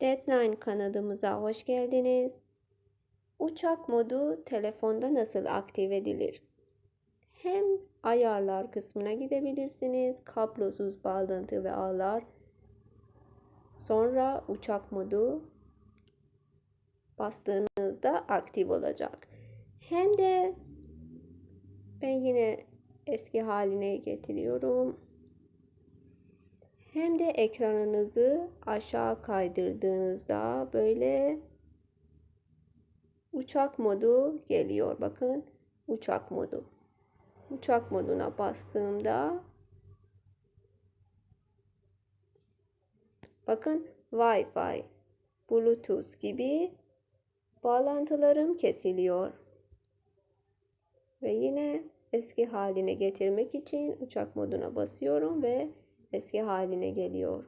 Deadline kanalımıza hoş geldiniz. Uçak modu telefonda nasıl aktif edilir? Hem ayarlar kısmına gidebilirsiniz. Kablosuz bağlantı ve ağlar. Sonra uçak modu bastığınızda aktif olacak. Hem de ben yine eski haline getiriyorum. De ekranınızı aşağı kaydırdığınızda böyle uçak modu geliyor. Bakın uçak modu. Uçak moduna bastığımda bakın Wi-Fi, Bluetooth gibi bağlantılarım kesiliyor. Ve yine eski haline getirmek için uçak moduna basıyorum ve eski haline geliyor.